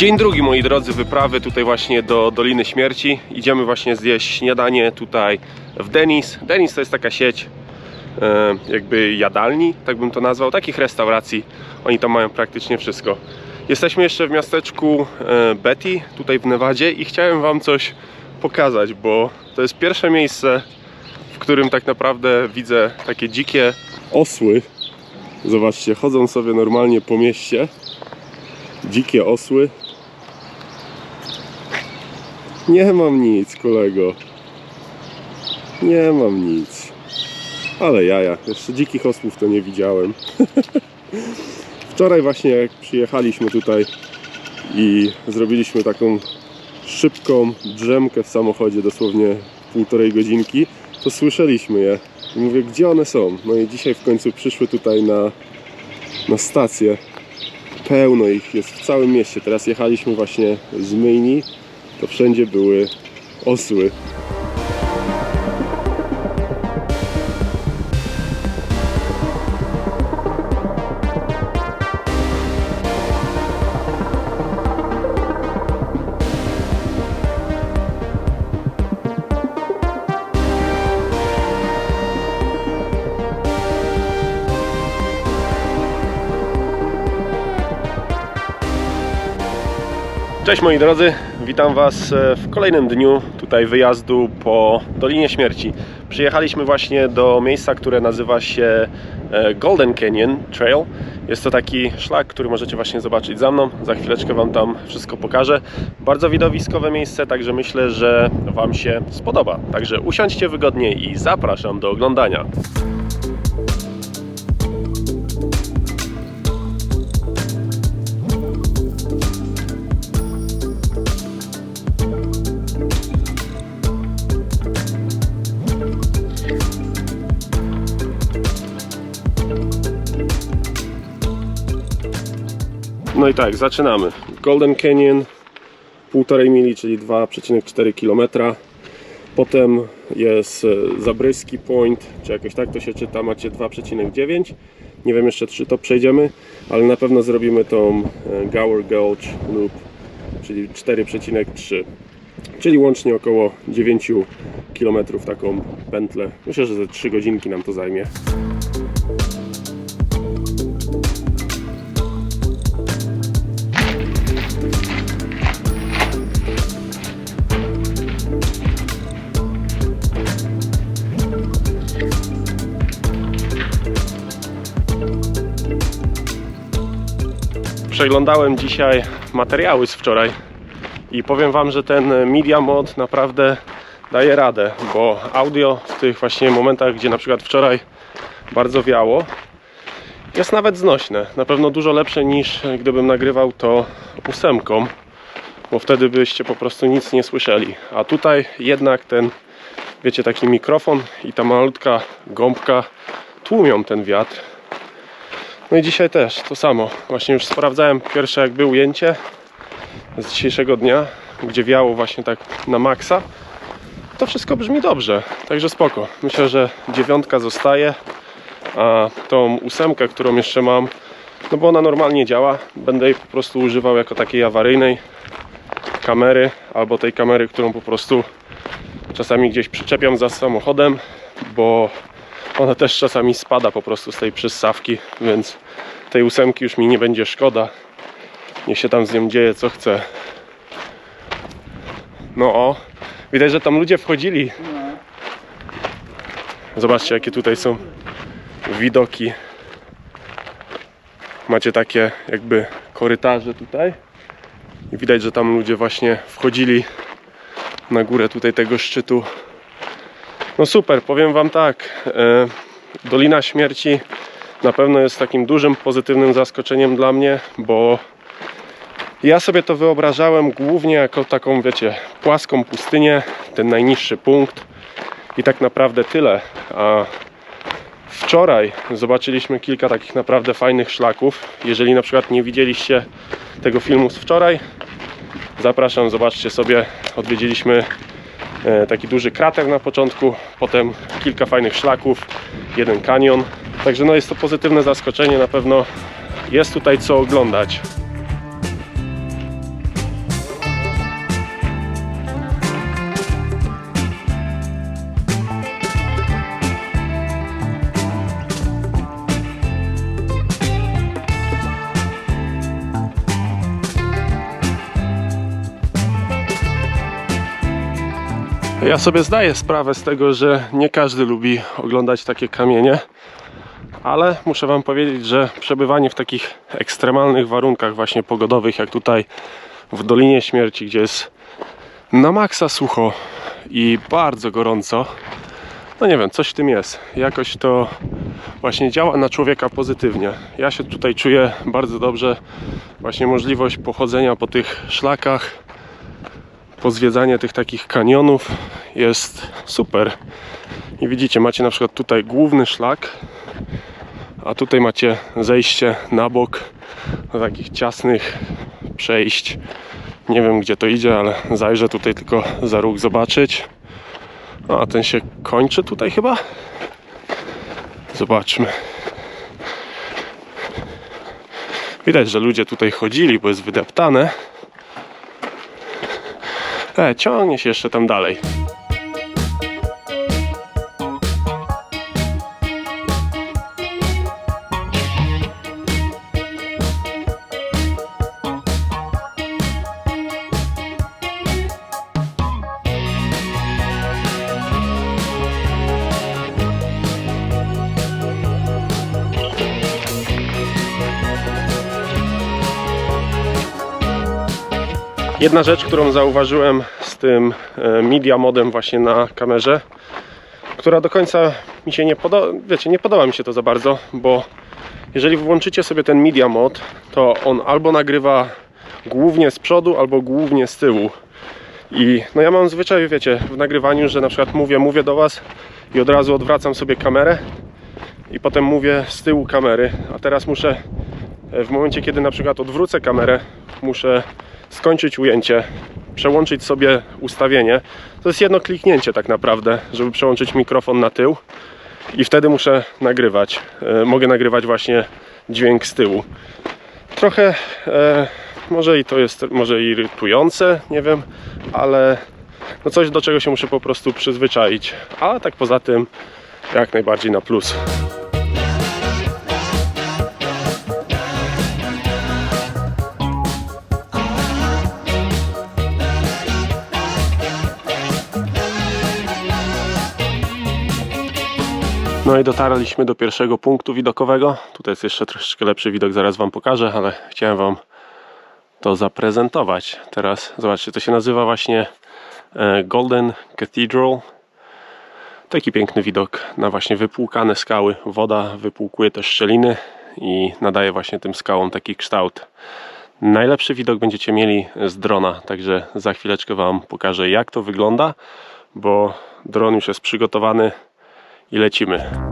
Dzień drugi, moi drodzy, wyprawy tutaj właśnie do Doliny Śmierci. Idziemy właśnie zjeść śniadanie tutaj w Denis. Denis to jest taka sieć e, jakby jadalni, tak bym to nazwał, takich restauracji. Oni tam mają praktycznie wszystko. Jesteśmy jeszcze w miasteczku e, Betty, tutaj w Nevadzie i chciałem Wam coś pokazać, bo to jest pierwsze miejsce, w którym tak naprawdę widzę takie dzikie osły. Zobaczcie, chodzą sobie normalnie po mieście. Dzikie osły. Nie mam nic, kolego. Nie mam nic. Ale jaja, jeszcze dzikich osłów to nie widziałem. Wczoraj właśnie jak przyjechaliśmy tutaj i zrobiliśmy taką szybką drzemkę w samochodzie, dosłownie półtorej godzinki, to słyszeliśmy je. I mówię, gdzie one są? No i dzisiaj w końcu przyszły tutaj na, na stację. Pełno ich jest w całym mieście. Teraz jechaliśmy właśnie z Myjni, to wszędzie były osły. Cześć moi drodzy, witam Was e, w kolejnym dniu tutaj wyjazdu po Dolinie Śmierci. Przyjechaliśmy właśnie do miejsca, które nazywa się e, Golden Canyon Trail. Jest to taki szlak, który możecie właśnie zobaczyć za mną. Za chwileczkę Wam tam wszystko pokażę. Bardzo widowiskowe miejsce, także myślę, że Wam się spodoba. Także usiądźcie wygodnie i zapraszam do oglądania. No i tak, zaczynamy. Golden Canyon, 1,5 mili, czyli 2,4 km. Potem jest e, Zabryski Point, czy jakoś tak to się czyta, macie 2,9. Nie wiem jeszcze, czy to przejdziemy, ale na pewno zrobimy tą e, Gower Gulch Loop, czyli 4,3. Czyli łącznie około 9 km taką pętlę. Myślę, że ze 3 godzinki nam to zajmie. Przeglądałem dzisiaj materiały z wczoraj i powiem Wam, że ten Media Mod naprawdę daje radę, bo audio w tych właśnie momentach, gdzie na przykład wczoraj bardzo wiało, jest nawet znośne. Na pewno dużo lepsze niż gdybym nagrywał to ósemką, bo wtedy byście po prostu nic nie słyszeli. A tutaj jednak ten, wiecie, taki mikrofon i ta malutka gąbka tłumią ten wiatr. No i dzisiaj też to samo. Właśnie już sprawdzałem pierwsze jakby ujęcie z dzisiejszego dnia, gdzie wiało właśnie tak na maksa. To wszystko brzmi dobrze, także spoko. Myślę, że dziewiątka zostaje, a tą ósemkę, którą jeszcze mam, no bo ona normalnie działa, będę jej po prostu używał jako takiej awaryjnej kamery, albo tej kamery, którą po prostu czasami gdzieś przyczepiam za samochodem, bo ona też czasami spada po prostu z tej przyssawki, więc tej ósemki już mi nie będzie szkoda. Niech się tam z nią dzieje co chce. No o, widać, że tam ludzie wchodzili. Zobaczcie, jakie tutaj są widoki. Macie takie jakby korytarze tutaj. I widać, że tam ludzie właśnie wchodzili na górę tutaj tego szczytu. No super, powiem Wam tak. E, Dolina Śmierci na pewno jest takim dużym pozytywnym zaskoczeniem dla mnie, bo ja sobie to wyobrażałem głównie jako taką, wiecie, płaską pustynię, ten najniższy punkt i tak naprawdę tyle. A wczoraj zobaczyliśmy kilka takich naprawdę fajnych szlaków. Jeżeli na przykład nie widzieliście tego filmu z wczoraj, zapraszam, zobaczcie sobie. Odwiedziliśmy taki duży krater na początku, potem kilka fajnych szlaków, jeden kanion. Także no jest to pozytywne zaskoczenie, na pewno jest tutaj co oglądać. Ja sobie zdaję sprawę z tego, że nie każdy lubi oglądać takie kamienie, ale muszę Wam powiedzieć, że przebywanie w takich ekstremalnych warunkach, właśnie pogodowych, jak tutaj w Dolinie Śmierci, gdzie jest na maksa sucho i bardzo gorąco, no nie wiem, coś w tym jest. Jakoś to właśnie działa na człowieka pozytywnie. Ja się tutaj czuję bardzo dobrze. Właśnie możliwość pochodzenia po tych szlakach, pozwiedzanie tych takich kanionów jest super. I widzicie, macie na przykład tutaj główny szlak, a tutaj macie zejście na bok do takich ciasnych przejść. Nie wiem gdzie to idzie, ale zajrzę tutaj tylko za róg zobaczyć. A ten się kończy tutaj chyba? Zobaczmy. Widać, że ludzie tutaj chodzili, bo jest wydeptane. E, ciągnie się jeszcze tam dalej. Jedna rzecz, którą zauważyłem z tym e, media modem właśnie na kamerze, która do końca mi się nie podoba, wiecie, nie podoba mi się to za bardzo, bo jeżeli włączycie sobie ten media mod, to on albo nagrywa głównie z przodu, albo głównie z tyłu. I no ja mam zwyczaj, wiecie, w nagrywaniu, że na przykład mówię, mówię do Was i od razu odwracam sobie kamerę i potem mówię z tyłu kamery, a teraz muszę w momencie, kiedy na przykład odwrócę kamerę, muszę skończyć ujęcie, przełączyć sobie ustawienie. To jest jedno kliknięcie tak naprawdę, żeby przełączyć mikrofon na tył i wtedy muszę nagrywać. E, Mogę nagrywać właśnie dźwięk z tyłu. Trochę e, może i to jest może irytujące, nie wiem, ale no coś do czego się muszę po prostu przyzwyczaić. A tak poza tym jak najbardziej na plus. No i dotarliśmy do pierwszego punktu widokowego. Tutaj jest jeszcze troszeczkę lepszy widok, zaraz Wam pokażę, ale chciałem Wam to zaprezentować. Teraz zobaczcie, to się nazywa właśnie e, Golden Cathedral. Taki piękny widok na właśnie wypłukane skały. Woda wypłukuje te szczeliny i nadaje właśnie tym skałom taki kształt. Najlepszy widok będziecie mieli z drona, także za chwileczkę Wam pokażę jak to wygląda, bo dron już jest przygotowany i lecimy.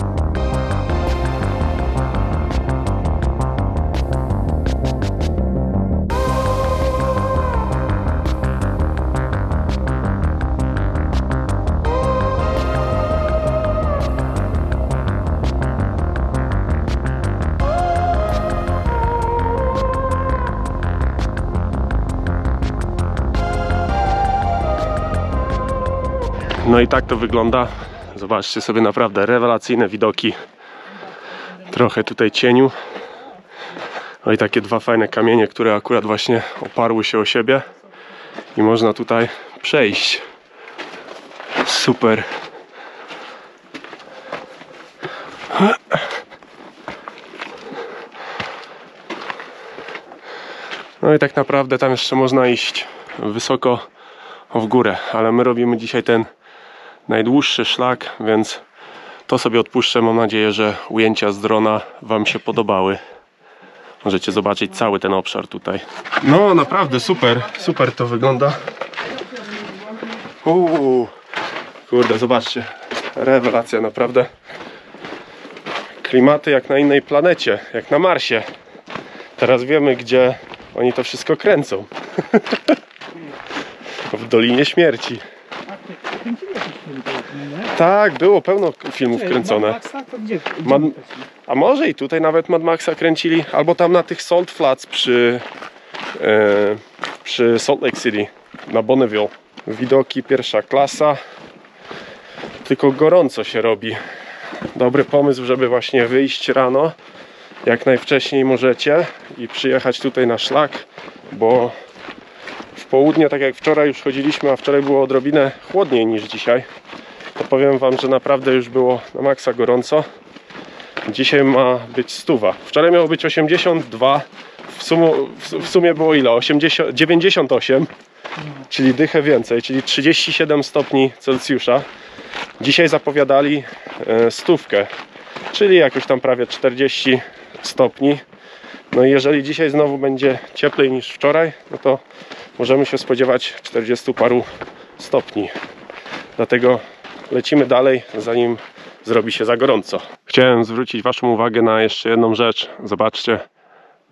Tak to wygląda. Zobaczcie sobie naprawdę rewelacyjne widoki. Trochę tutaj cieniu. No i takie dwa fajne kamienie, które akurat właśnie oparły się o siebie. I można tutaj przejść. Super. No i tak naprawdę tam jeszcze można iść wysoko w górę, ale my robimy dzisiaj ten najdłuższy szlak, więc to sobie odpuszczę. Mam nadzieję, że ujęcia z drona Wam się podobały. Możecie zobaczyć cały ten obszar tutaj. No naprawdę super, super to wygląda. Uuu, kurde, zobaczcie. Rewelacja naprawdę. Klimaty jak na innej planecie, jak na Marsie. Teraz wiemy, gdzie oni to wszystko kręcą. w Dolinie Śmierci. Film nie? Tak, było pełno filmów Ej, kręcone. Mad Maxa, to gdzie? gdzie Mad- my poszli? A może i tutaj nawet Mad Maxa kręcili, albo tam na tych Salt Flats przy, e, przy Salt Lake City, na Bonneville. Widoki pierwsza klasa, tylko gorąco się robi. Dobry pomysł, żeby właśnie wyjść rano, jak najwcześniej możecie i przyjechać tutaj na szlak, bo południe, tak jak wczoraj już chodziliśmy, a wczoraj było odrobinę chłodniej niż dzisiaj, to powiem Wam, że naprawdę już było na maksa gorąco. Dzisiaj ma być stuwa. Wczoraj miało być 82, w, sumu, w, sumie było ile? 80, 98, czyli dychę więcej, czyli 37 stopni Celsjusza. Dzisiaj zapowiadali e, stówkę, czyli jakoś tam prawie 40 stopni. No i jeżeli dzisiaj znowu będzie cieplej niż wczoraj, no to możemy się spodziewać 40 paru stopni. Dlatego lecimy dalej, zanim zrobi się za gorąco. Chciałem zwrócić Waszą uwagę na jeszcze jedną rzecz. Zobaczcie,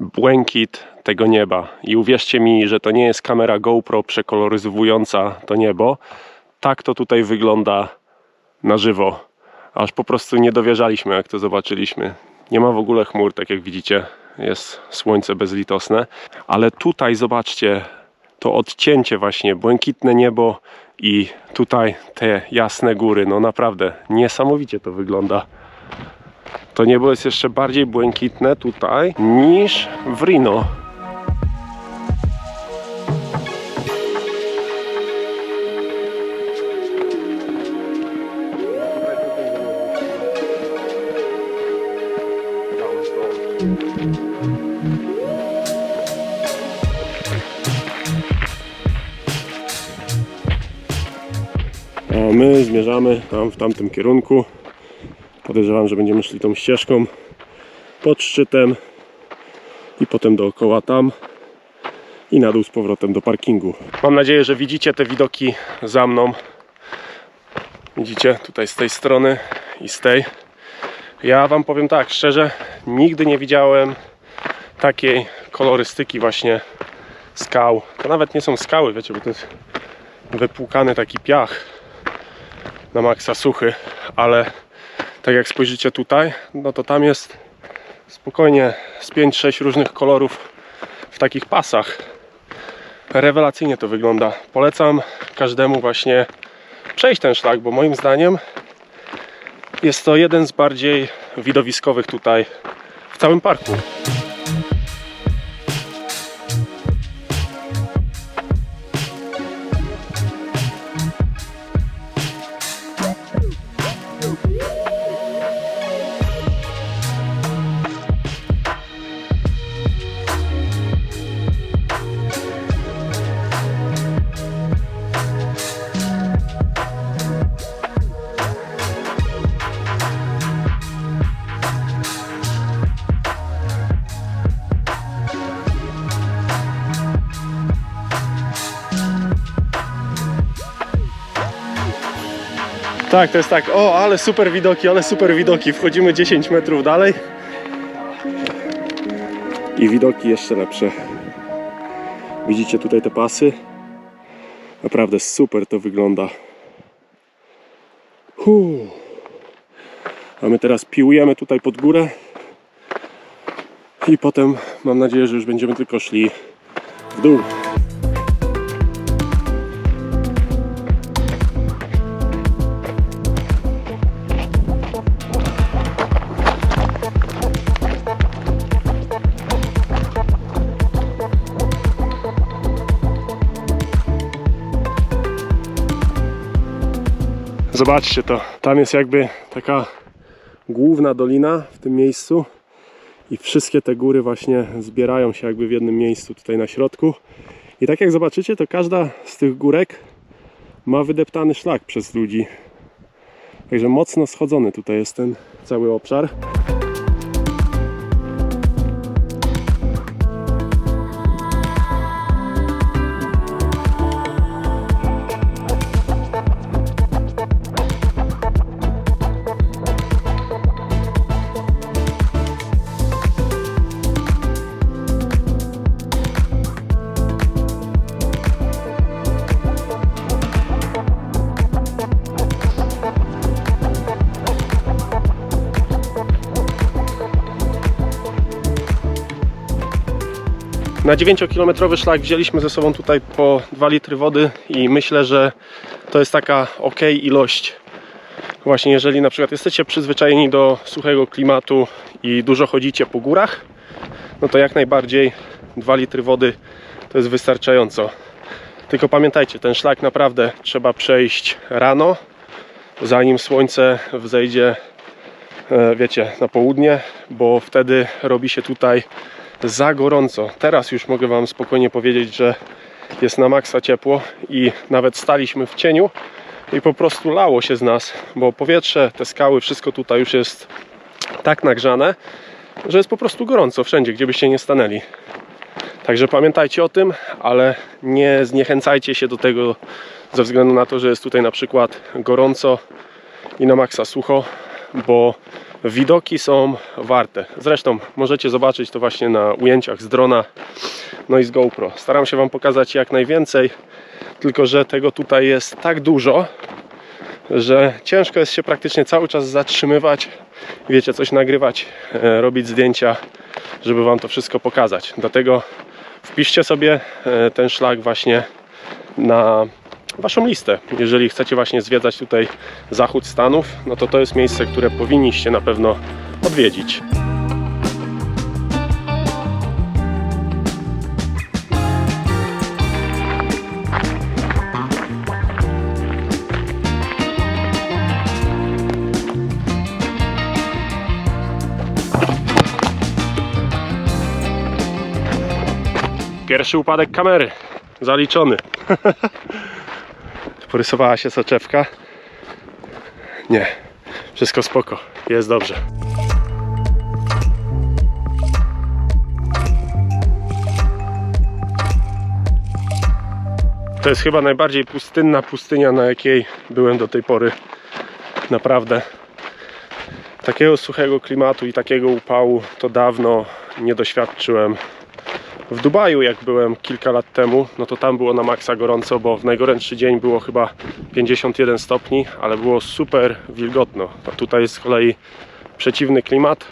błękit tego nieba. I uwierzcie mi, że to nie jest kamera GoPro przekoloryzowująca to niebo. Tak to tutaj wygląda na żywo. Aż po prostu nie dowierzaliśmy, jak to zobaczyliśmy. Nie ma w ogóle chmur, tak jak widzicie. Jest słońce bezlitosne. Ale tutaj zobaczcie to odcięcie właśnie, błękitne niebo i tutaj te jasne góry. No naprawdę, niesamowicie to wygląda. To niebo jest jeszcze bardziej błękitne tutaj niż w Rino. Tam w tamtym kierunku. Podejrzewam, że będziemy szli tą ścieżką pod szczytem i potem dookoła tam i na dół z powrotem do parkingu. Mam nadzieję, że widzicie te widoki za mną. Widzicie tutaj z tej strony i z tej. Ja Wam powiem tak, szczerze, nigdy nie widziałem takiej kolorystyki właśnie skał. To nawet nie są skały, wiecie, bo to jest wypłukany taki piach na maksa suchy, ale tak jak spojrzycie tutaj, no to tam jest spokojnie z 5-6 różnych kolorów w takich pasach. Rewelacyjnie to wygląda. Polecam każdemu właśnie przejść ten szlak, bo moim zdaniem jest to jeden z bardziej widowiskowych tutaj w całym parku. Tak, to jest tak. O, ale super widoki, ale super widoki. Wchodzimy 10 metrów dalej. I widoki jeszcze lepsze. Widzicie tutaj te pasy? Naprawdę super to wygląda. Huh. A my teraz piłujemy tutaj pod górę. I potem mam nadzieję, że już będziemy tylko szli w dół. Zobaczcie to. Tam jest jakby taka główna dolina w tym miejscu i wszystkie te góry właśnie zbierają się jakby w jednym miejscu tutaj na środku. I tak jak zobaczycie, to każda z tych górek ma wydeptany szlak przez ludzi. Także mocno schodzony tutaj jest ten cały obszar. Na 9-kilometrowy szlak wzięliśmy ze sobą tutaj po 2 litry wody i myślę, że to jest taka ok ilość. Właśnie jeżeli na przykład jesteście przyzwyczajeni do suchego klimatu i dużo chodzicie po górach, no to jak najbardziej 2 litry wody to jest wystarczająco. Tylko pamiętajcie, ten szlak naprawdę trzeba przejść rano, zanim słońce wzejdzie, e, wiecie, na południe, bo wtedy robi się tutaj za gorąco. Teraz już mogę Wam spokojnie powiedzieć, że jest na maksa ciepło i nawet staliśmy w cieniu i po prostu lało się z nas, bo powietrze, te skały, wszystko tutaj już jest tak nagrzane, że jest po prostu gorąco wszędzie, gdzie byście nie stanęli. Także pamiętajcie o tym, ale nie zniechęcajcie się do tego ze względu na to, że jest tutaj na przykład gorąco i na maksa sucho, bo widoki są warte. Zresztą możecie zobaczyć to właśnie na ujęciach z drona, no i z GoPro. Staram się Wam pokazać jak najwięcej, tylko że tego tutaj jest tak dużo, że ciężko jest się praktycznie cały czas zatrzymywać, wiecie, coś nagrywać, e, robić zdjęcia, żeby Wam to wszystko pokazać. Dlatego wpiszcie sobie e, ten szlak właśnie na Waszą listę. Jeżeli chcecie właśnie zwiedzać tutaj zachód Stanów, no to to jest miejsce, które powinniście na pewno odwiedzić. Pierwszy upadek kamery. Zaliczony. Porysowała się soczewka. Nie. Wszystko spoko. Jest dobrze. To jest chyba najbardziej pustynna pustynia, na jakiej byłem do tej pory. Naprawdę. Takiego suchego klimatu i takiego upału to dawno nie doświadczyłem. W Dubaju, jak byłem kilka lat temu, no to tam było na maksa gorąco, bo w najgorętszy dzień było chyba 51 stopni, ale było super wilgotno. A tutaj jest z kolei przeciwny klimat,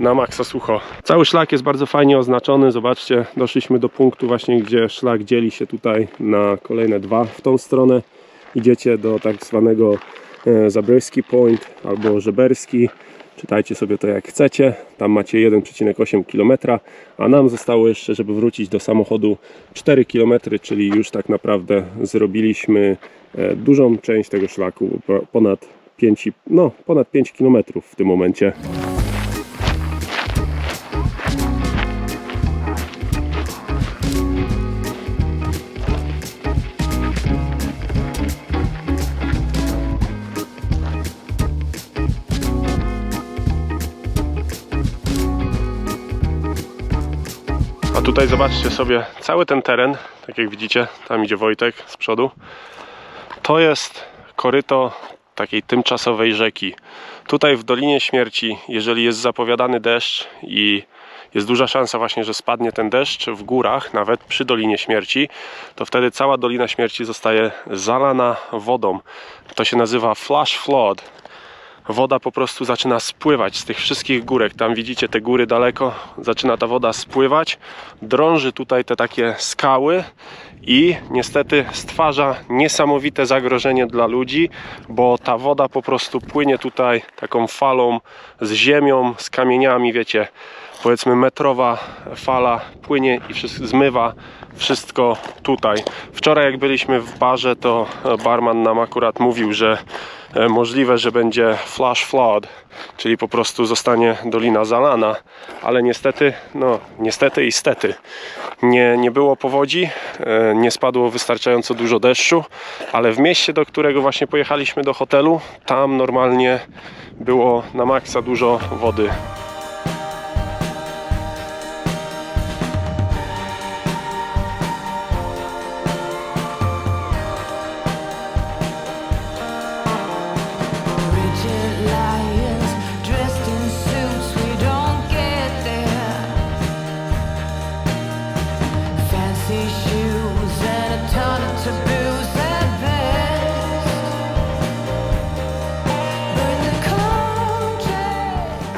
na maksa sucho. Cały szlak jest bardzo fajnie oznaczony. Zobaczcie, doszliśmy do punktu właśnie, gdzie szlak dzieli się tutaj na kolejne dwa w tą stronę. Idziecie do tak zwanego e, Zabryski Point albo Żeberski. Czytajcie sobie to jak chcecie. Tam macie 1,8 km, a nam zostało jeszcze, żeby wrócić do samochodu 4 km, czyli już tak naprawdę zrobiliśmy e, dużą część tego szlaku, po- ponad 5, no, ponad 5 km w tym momencie. Tutaj zobaczcie sobie cały ten teren, tak jak widzicie, tam idzie Wojtek z przodu. To jest koryto takiej tymczasowej rzeki. Tutaj w Dolinie Śmierci, jeżeli jest zapowiadany deszcz i jest duża szansa właśnie, że spadnie ten deszcz w górach, nawet przy Dolinie Śmierci, to wtedy cała Dolina Śmierci zostaje zalana wodą. To się nazywa flash flood woda po prostu zaczyna spływać z tych wszystkich górek. Tam widzicie te góry daleko, zaczyna ta woda spływać, drąży tutaj te takie skały i niestety stwarza niesamowite zagrożenie dla ludzi, bo ta woda po prostu płynie tutaj taką falą z ziemią, z kamieniami, wiecie, powiedzmy metrowa fala płynie i zmywa wszystko tutaj. Wczoraj jak byliśmy w barze, to barman nam akurat mówił, że e, możliwe, że będzie flash flood, czyli po prostu zostanie dolina zalana, ale niestety, no niestety i stety, nie, nie było powodzi, e, nie spadło wystarczająco dużo deszczu, ale w mieście, do którego właśnie pojechaliśmy do hotelu, tam normalnie było na maksa dużo wody.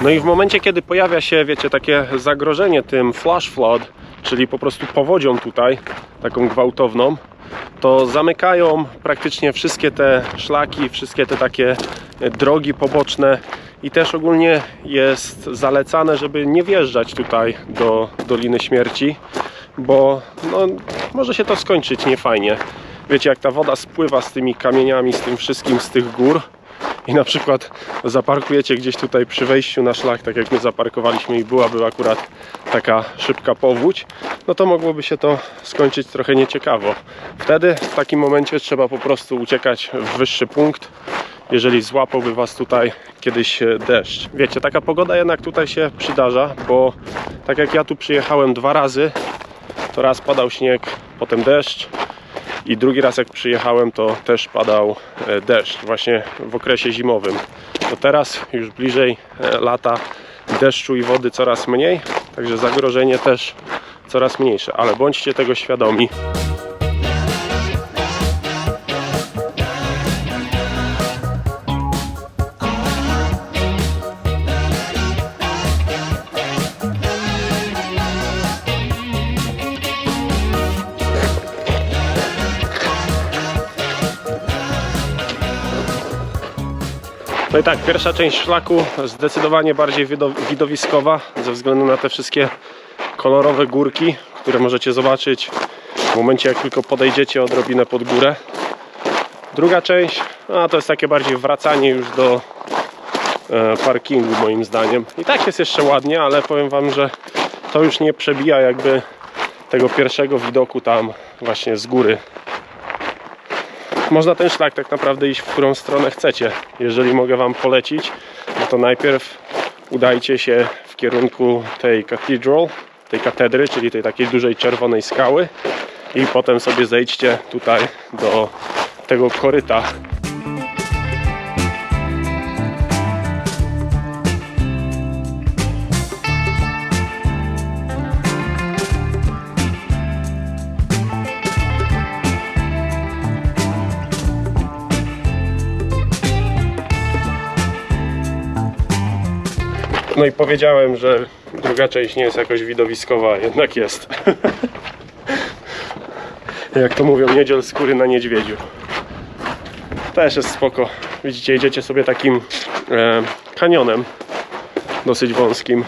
No i w momencie, kiedy pojawia się, wiecie, takie zagrożenie tym flash flood, czyli po prostu powodzią tutaj, taką gwałtowną, to zamykają praktycznie wszystkie te szlaki, wszystkie te takie e, drogi poboczne i też ogólnie jest zalecane, żeby nie wjeżdżać tutaj do Doliny Śmierci, bo no, może się to skończyć niefajnie. Wiecie, jak ta woda spływa z tymi kamieniami, z tym wszystkim, z tych gór i na przykład zaparkujecie gdzieś tutaj przy wejściu na szlak, tak jak my zaparkowaliśmy i byłaby akurat taka szybka powódź, no to mogłoby się to skończyć trochę nieciekawo. Wtedy w takim momencie trzeba po prostu uciekać w wyższy punkt, jeżeli złapałby Was tutaj kiedyś e, deszcz. Wiecie, taka pogoda jednak tutaj się przydarza, bo tak jak ja tu przyjechałem dwa razy, to raz padał śnieg, potem deszcz i drugi raz jak przyjechałem, to też padał e, deszcz, właśnie w okresie zimowym. To teraz już bliżej e, lata deszczu i wody coraz mniej, także zagrożenie też coraz mniejsze, ale bądźcie tego świadomi. No i tak, pierwsza część szlaku zdecydowanie bardziej wido- widowiskowa ze względu na te wszystkie kolorowe górki, które możecie zobaczyć w momencie jak tylko podejdziecie odrobinę pod górę. Druga część, a to jest takie bardziej wracanie już do e, parkingu moim zdaniem. I tak jest jeszcze ładnie, ale powiem Wam, że to już nie przebija jakby tego pierwszego widoku tam właśnie z góry można ten szlak tak naprawdę iść w którą stronę chcecie. Jeżeli mogę Wam polecić, no to najpierw udajcie się w kierunku tej cathedral, tej katedry, czyli tej takiej dużej czerwonej skały i potem sobie zejdźcie tutaj do tego koryta. No i powiedziałem, że druga część nie jest jakoś widowiskowa, a jednak jest. Jak to mówią, niedziel skóry na niedźwiedziu. Też jest spoko. Widzicie, idziecie sobie takim e, kanionem dosyć wąskim.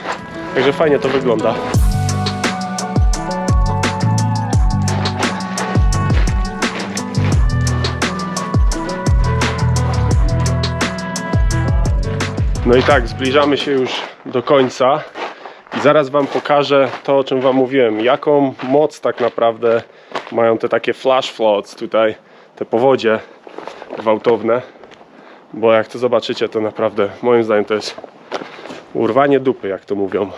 Także fajnie to wygląda. No i tak, zbliżamy się już do końca i zaraz Wam pokażę to, o czym Wam mówiłem. Jaką moc tak naprawdę mają te takie flash floods tutaj, te powodzie gwałtowne. Bo jak to zobaczycie, to naprawdę moim zdaniem to jest urwanie dupy, jak to mówią.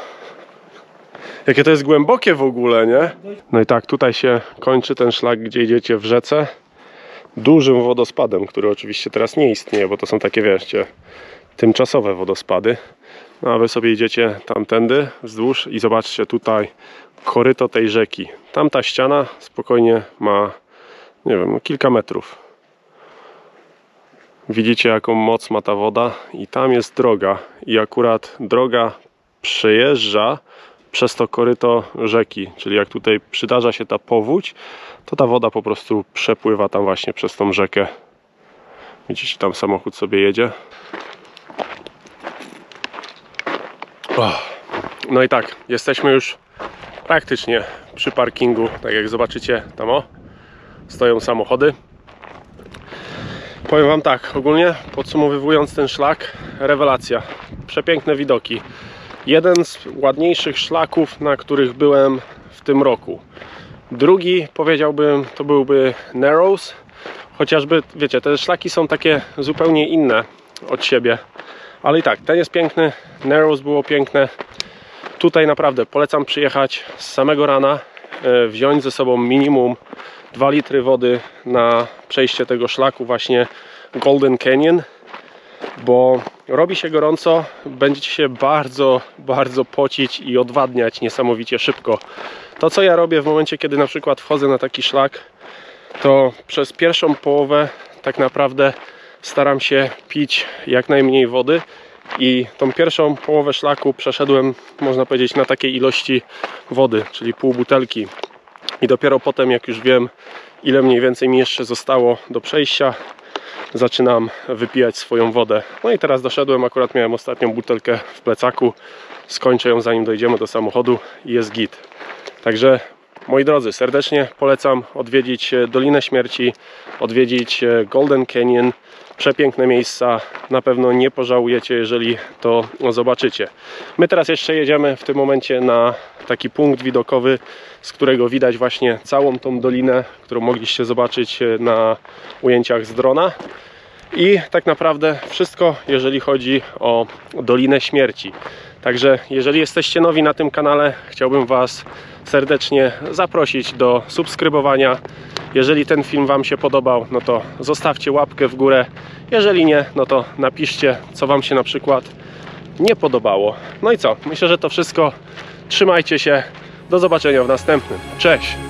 Jakie to jest głębokie w ogóle, nie? No i tak, tutaj się kończy ten szlak, gdzie idziecie w rzece. Dużym wodospadem, który oczywiście teraz nie istnieje, bo to są takie, wiecie, tymczasowe wodospady. No a wy sobie idziecie tamtędy wzdłuż i zobaczcie tutaj koryto tej rzeki. Tamta ściana spokojnie ma, nie wiem, kilka metrów. Widzicie jaką moc ma ta woda i tam jest droga i akurat droga przejeżdża przez to koryto rzeki, czyli jak tutaj przydarza się ta powódź, to ta woda po prostu przepływa tam właśnie przez tą rzekę. Widzicie, tam samochód sobie jedzie. No i tak, jesteśmy już praktycznie przy parkingu. Tak jak zobaczycie, tam o, stoją samochody. Powiem Wam tak, ogólnie podsumowując ten szlak, rewelacja. Przepiękne widoki. Jeden z ładniejszych szlaków, na których byłem w tym roku. Drugi, powiedziałbym, to byłby Narrows. Chociażby, wiecie, te szlaki są takie zupełnie inne od siebie. Ale i tak, ten jest piękny, Narrows było piękne. Tutaj naprawdę polecam przyjechać z samego rana, e, wziąć ze sobą minimum 2 litry wody na przejście tego szlaku właśnie Golden Canyon, bo robi się gorąco, będziecie się bardzo, bardzo pocić i odwadniać niesamowicie szybko. To co ja robię w momencie, kiedy na przykład wchodzę na taki szlak, to przez pierwszą połowę tak naprawdę staram się pić jak najmniej wody i tą pierwszą połowę szlaku przeszedłem, można powiedzieć, na takiej ilości wody, czyli pół butelki. I dopiero potem, jak już wiem, ile mniej więcej mi jeszcze zostało do przejścia, zaczynam wypijać swoją wodę. No i teraz doszedłem, akurat miałem ostatnią butelkę w plecaku. Skończę ją zanim dojdziemy do samochodu i jest git. Także Moi drodzy, serdecznie polecam odwiedzić e, Dolinę Śmierci, odwiedzić e, Golden Canyon. Przepiękne miejsca, na pewno nie pożałujecie, jeżeli to zobaczycie. My teraz jeszcze jedziemy w tym momencie na taki punkt widokowy, z którego widać właśnie całą tą dolinę, którą mogliście zobaczyć e, na ujęciach z drona. I tak naprawdę wszystko, jeżeli chodzi o Dolinę Śmierci. Także jeżeli jesteście nowi na tym kanale, chciałbym Was serdecznie zaprosić do subskrybowania. Jeżeli ten film Wam się podobał, no to zostawcie łapkę w górę. Jeżeli nie, no to napiszcie, co Wam się na przykład nie podobało. No i co? Myślę, że to wszystko. Trzymajcie się. Do zobaczenia w następnym. Cześć!